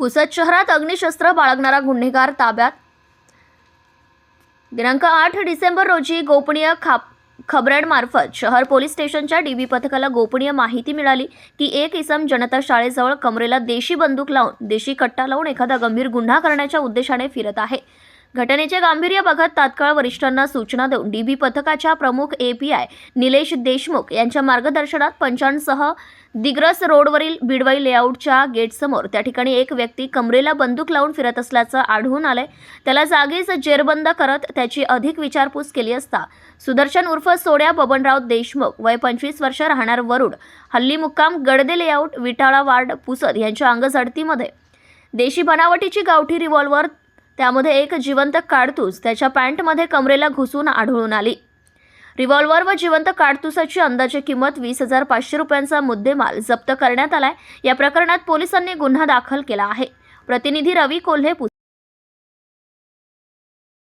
पुसद शहरात अग्निशस्त्र बाळगणारा गुन्हेगार ताब्यात. दिनांक आठ डिसेंबर रोजी गोपनीय खाप खबरांमार्फत शहर पोलीस स्टेशनच्या डीबी पथकाला गोपनीय माहिती मिळाली की एक इसम जनता शाळेजवळ कमरेला देशी बंदूक लावून देशी कट्टा लावून एखादा गंभीर गुन्हा करण्याच्या उद्देशाने फिरत आहे. घटनेचे गांभीर्य बघत तात्काळ वरिष्ठांना सूचना देऊन डीबी पथकाच्या प्रमुख एपीआय निलेश देशमुख यांच्या मार्गदर्शनात पंचांसह दिग्रस रोडवरील बिडवाई लेआउटच्या गेटसमोर त्या ठिकाणी एक व्यक्ती कमरेला बंदूक लावून फिरत असल्याचं आढळून आलंय. त्याला जागीच जेरबंद करत त्याची अधिक विचारपूस केली असता सुदर्शन उर्फ सोड्या बबनराव देशमुख वय पंचवीस वर्ष राहणार वरुड हल्ली मुक्काम गडदे लेआउट विटाळा वार्ड पुसद यांच्या अंगझडतीमध्ये. देशी बनावटीची गावठी रिव्हॉल्वर त्यामध्ये एक जिवंत काडतूस त्याच्या पॅन्टमध्ये कमरेला घुसून आढळून आली. रिव्हॉल्वर व जिवंत काडतुसाची अंदाजे किंमत वीस हजार पाचशे रुपयांचा मुद्देमाल जप्त करण्यात आलाय. या प्रकरणात पोलिसांनी गुन्हा दाखल केला आहे. प्रतिनिधी रवी कोल्हे